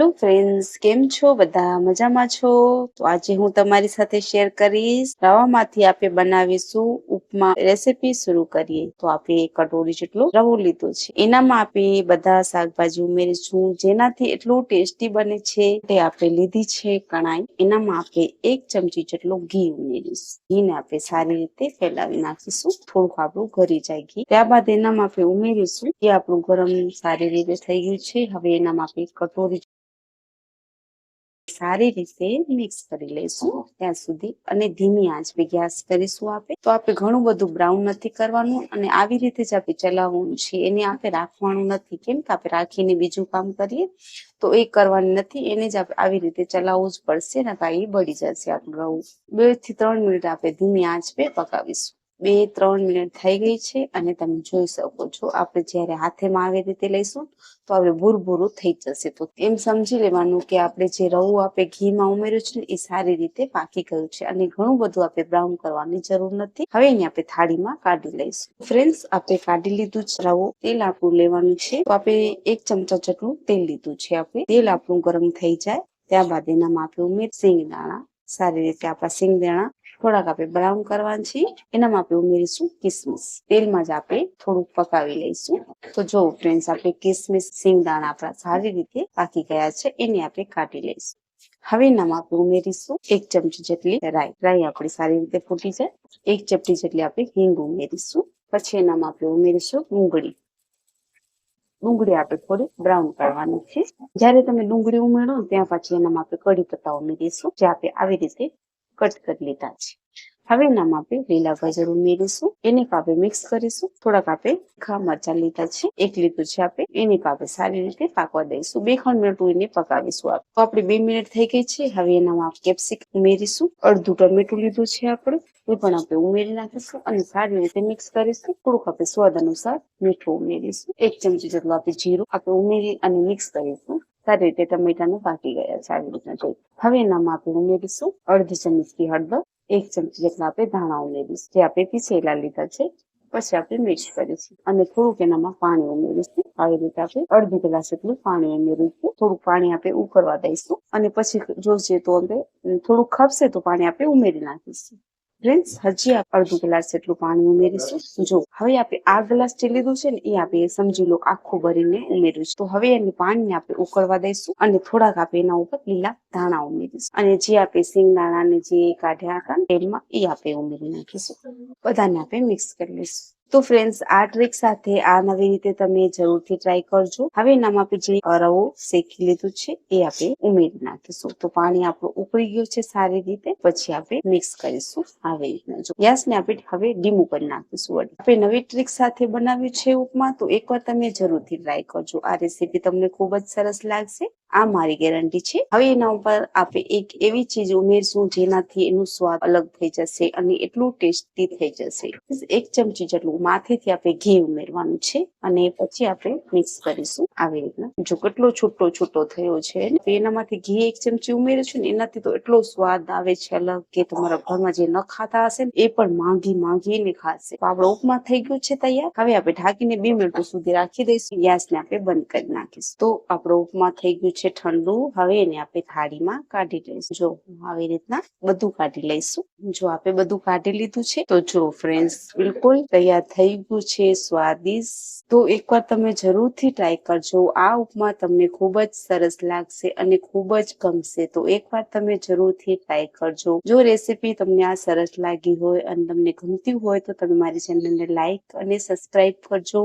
Hello friends કેમ છો? બધા મજામાં છો? તો આજે હું તમારી સાથે શેર કરીશ. રવામાંથી આપણે બનાવીશું ઉપમા રેસીપી શરૂ કરીએ. તો આપણે કટોરી જેટલો રવો લીધો છે. એનામાં આપણે બધા શાકભાજી ઉમેરીશું, જેનાથી એટલું ટેસ્ટી બને છે તે આપણે લીધી છે કણાઈ. એનામાં આપણે એક ચમચી જેટલો ઘી ઉમેરીશું. ઘીને આપણે સારી રીતે ફેલાવી નાખીશું. થોડુંક આપણું ઘરી જાય ઘી. ત્યારબાદ એનામાં આપણે ઉમેરીશું કે આપણું ગરમ સારી રીતે થઈ ગયું છે. હવે એનામાં આપણે કટોરી સારી રીતે મિક્સ કરી લઈશું ત્યાં સુધી અને ધીમી આંચ પે ગેસ કરીશું આપણે. તો આપણે ઘણું બધું બ્રાઉન નથી કરવાનું અને આવી રીતે જ આપણે ચલાવવાનું છે. એને આપણે રાખવાનું નથી. કેમ કે આપણે રાખીને બીજું કામ કરીએ તો એ કરવાની નથી. એને જ આપણે આવી રીતે ચલાવવું જ પડશે ને કાંઈ બળી જશે આપણું રવું બેથી ત્રણ મિનિટ આપણે ધીમી આંચ પે પકાવીશું. બે, ત્રણ મિનિટ થઈ ગઈ છે અને તમે જોઈ શકો છો, આપણે જ્યારે હાથેમાં આવી રીતે લઈશું, તો હવે ભૂરભૂરું થઈ જશે. તો એમ સમજી લેવાનું કે આપણે જે રવું આપણે ઘીમાં ઉમેર્યું છે એ સારી રીતે પાકી ગયું છે અને ઘણું બધું આપણે બ્રાઉન કરવાની જરૂર નથી. હવે એને આપણે થાળીમાં કાઢી લઈશું. ફ્રેન્ડ્સ, આપણે કાઢી લીધું છે રવો. તેલ આપણું લેવાનું છે. તો આપણે એક ચમચા જેટલું તેલ લીધું છે આપણે. તેલ આપણું ગરમ થઈ જાય. ત્યારબાદ એનામાં આપણે ઉમેર સિંગ દાણા સારી રીતે આપણા સિંગ દાણા થોડાક આપણે બ્રાઉન કરવાના છે એનામાં આપણે ઉમેરીશું કિસમિસ. તેલમાં જ આપણે થોડુંક પકાવી લઈશું. તો જો ફ્રેન્ડ્સ, આપણે કિસમિસ સિંગદાણા આપણા સારી રીતે પાકી ગયા છે, એને આપણે કાઢી લઈશું. હવે એનામાં આપણે ઉમેરીશું એક ચમચી જેટલી રાઈ. રાઈ આપણી સારી રીતે ફૂટી જાય. એક ચપટી જેટલી આપણે હિંગ ઉમેરીશું. પછી એનામાં આપણે ઉમેરીશું ડુંગળી. ડુંગળી આપણે થોડી બ્રાઉન કરવાની છે. જ્યારે તમે ડુંગળી ઉમેરો ત્યાં પછી એનામાં આપણે કઢી પત્તા ઉમેરીશું, જે આપણે આવી રીતે કટ કરી લીધા છે. હવે એનામાં આપણે લીલા ગાજર ઉમેરીશું, એને કાપે મિક્સ કરીશું. થોડાક આપણે ખા મરચા લીધા છે. એક લીધું છે આપણે, એને કાપે સારી રીતે પાકવા દઈશું. બે ખંડ મિનિટ એને પકાવીશું આપણે. તો આપણે બે મિનિટ થઈ ગઈ છે. હવે એનામાં કેપ્સિક ઉમેરીશું. અડધું ટમેટું લીધું છે આપણે. એ પણ આપણે ઉમેરી નાખીશું અને સારી રીતે મિક્સ કરીશું. થોડુંક આપણે સ્વાદ અનુસાર મીઠું ઉમેરીશું. એક ચમચી જેટલું આપણે જીરું આપણે ઉમેરી અને મિક્સ કરીશું. સારી રીતે ટમેટાને પાકી ગયા આવી રીતના જોઈ. હવે એનામાં આપણે ઉમેરીશું અડધી ચમચી હળદર, એક ચમચી જેટલા આપણે ધાણા ઉમેરીશું, જે આપણે પીસેલા લીધા છે. પછી આપણે મિક્સ કરીશું અને થોડુંક એનામાં પાણી ઉમેરીશું. આવી રીતે આપણે અડધી ગ્લાસ જેટલું પાણી ઉમેરીશું. થોડુંક પાણી આપણે ઉકળવા દઈશું અને પછી જોશે તો આપણે થોડુંક ખપશે તો પાણી આપણે ઉમેરી નાખીશું. ફ્રેન્ડ્સ, હજી અડધું ગ્લાસ જેટલું પાણી ઉમેરીશું. જો હવે આપણે આ ગ્લાસ જે લીધું છે ને, એ આપણે સમજી લો આખું ભરીને ઉમેર્યું છે. તો હવે એની પાણીને આપણે ઉકળવા દઈશું અને થોડાક આપણે એના ઉપર લીલા ધાણા ઉમેરીશું. અને જે આપણે સિંગદાણા ને જે કાઢ્યા હતા તેલમાં, એ આપણે ઉમેરી નાખીશું. બધાને આપણે મિક્સ કરી લઈશું. તો ફ્રેન્ડ્સ આ ટ્રીક સાથે આ નવી રીતે તમે જરૂરથી ટ્રાય કરજો. હવે એનામાં આપણે જે રવો શેકી લીધું છે, એ આપણે ઉમેરી નાખીશું. તો પાણી આપણું ઉકળી ગયું છે સારી રીતે. પછી આપણે મિક્સ કરીશું. આવી રીતના જો ગેસને આપણે હવે ડીમું કરી નાખીશું વળી આપણે નવી ટ્રીક સાથે બનાવ્યું છે ઉપમા, તો એકવાર તમે જરૂરથી ટ્રાય કરજો. આ રેસીપી તમને ખૂબ જ સરસ લાગશે. આ મારી ગેરંટી છે. હવે એના ઉપર આપણે એક એવી ચીજ ઉમેરશું જેનાથી એનું સ્વાદ અલગ થઈ જશે અને એટલું ટેસ્ટી થઈ જશે. એક ચમચી જેટલું માથેથી આપણે ઘી ઉમેરવાનું છે અને પછી આપણે મિક્સ કરીશું. આવી રીતના. જો કેટલો છૂટો છૂટો થયો છે એનામાંથી ઘી એક ચમચી ઉમેર્યું છે ને, એનાથી તો એટલો સ્વાદ આવે છે અલગ કે તમારા ઘરમાં જે ન ખાતા હશે ને, એ પણ માંગી માંગીને ખાશે. આપણો ઉપમા થઈ ગયું છે તૈયાર. હવે આપણે ઢાંકીને બે મિનિટ સુધી રાખી દઈશું. ગેસને આપણે બંધ કરી નાખીશું. તો આપણો ઉપમા થઈ ગયું છે ઠંડુ, હવે એને આપણે થાળીમાં કાઢી લઈશું. જો આવી રીતના બધું કાઢી લઈશું. જો આપણે બધું કાઢી લીધું છે, તો જો ફ્રેન્ડ્સ બિલકુલ તૈયાર થઈ ગયું છે, સ્વાદિષ્ટ. તો એકવાર તમે જરૂરથી ટ્રાય કરજો. આ ઉપમા તમને ખૂબ જ સરસ લાગશે અને ખૂબ જ ગમશે. તો એકવાર તમે જરૂરથી ટ્રાય કરજો. જો રેસીપી તમને આ સરસ લાગી હોય અને તમને ગમતી હોય, તો તમે મારી ચેનલને લાઈક અને સબસ્ક્રાઈબ કરજો.